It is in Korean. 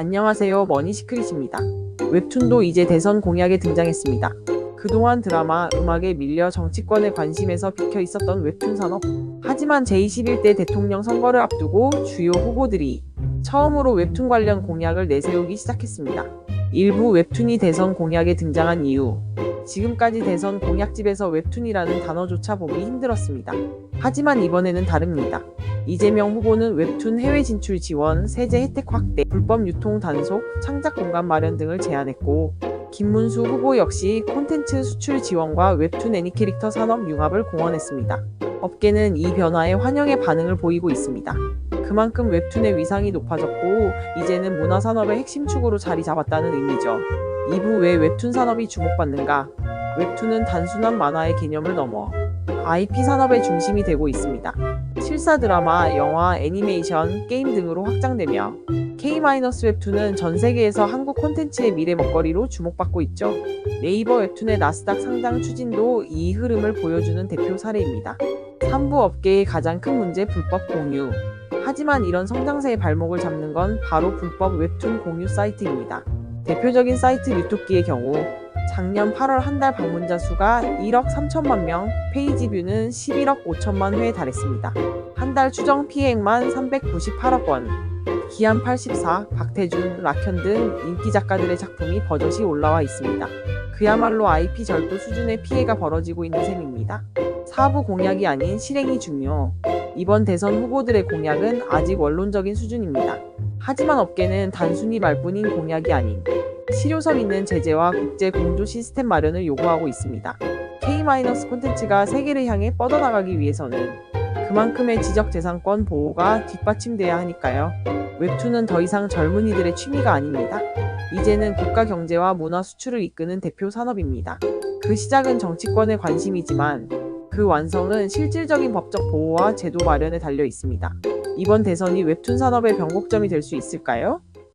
안녕하세요. 머니시크릿입니다. 웹툰도 이제 대선 공약에 등장했습니다. 그동안 드라마, 음악에 밀려 정치권의 관심에서 비켜 있었던 웹툰 산업. 하지만 제21대 대통령 선거를 앞두고 주요 후보들이 처음으로 웹툰 관련 공약을 내세우기 시작했습니다. 일부 웹툰이 대선 공약에 등장한 이유. 지금까지 대선 공약집에서 웹툰이라는 단어조차 보기 힘들었습니다. 하지만 이번에는 다릅니다. 이재명 후보는 웹툰 해외 진출 지원, 세제 혜택 확대, 불법 유통 단속, 창작 공간 마련 등을 제안했고, 김문수 후보 역시 콘텐츠 수출 지원과 웹툰 애니캐릭터 산업 융합을 공언했습니다. 업계는 이 변화에 환영의 반응을 보이고 있습니다. 그만큼 웹툰의 위상이 높아졌고, 이제는 문화 산업의 핵심 축으로 자리 잡았다는 의미죠. 2부 왜 웹툰 산업이 주목받는가? 웹툰은 단순한 만화의 개념을 넘어 IP 산업의 중심이 되고 있습니다. 실사 드라마, 영화, 애니메이션, 게임 등으로 확장되며 K-웹툰은 전 세계에서 한국 콘텐츠의 미래 먹거리로 주목받고 있죠. 네이버 웹툰의 나스닥 상장 추진도 이 흐름을 보여주는 대표 사례입니다. 3부 업계의 가장 큰 문제 불법 공유. 하지만 이런 성장세의 발목을 잡는 건 바로 불법 웹툰 공유 사이트입니다. 대표적인 사이트 유토끼의 경우 작년 8월 한 달 방문자 수가 1억 3천만 명, 페이지 뷰는 11억 5천만 회에 달했습니다. 한 달 추정 피해액만 398억 원. 기안 84, 박태준, 락현 등 인기 작가들의 작품이 버젓이 올라와 있습니다. 그야말로 IP 절도 수준의 피해가 벌어지고 있는 셈입니다. 사부 공약이 아닌 실행이 중요. 이번 대선 후보들의 공약은 아직 원론적인 수준입니다. 하지만 업계는 단순히 말뿐인 공약이 아닌 실효성 있는 제재와 국제 공조 시스템 마련을 요구하고 있습니다. K- 콘텐츠가 세계를 향해 뻗어나가기 위해서는 그만큼의 지적 재산권 보호가 뒷받침돼야 하니까요. 웹툰은 더 이상 젊은이들의 취미가 아닙니다. 이제는 국가 경제와 문화 수출을 이끄는 대표 산업입니다. 그 시작은 정치권의 관심이지만 그 완성은 실질적인 법적 보호와 제도 마련에 달려 있습니다. 이번 대선이 웹툰 산업의 변곡점이 될 수 있을까요?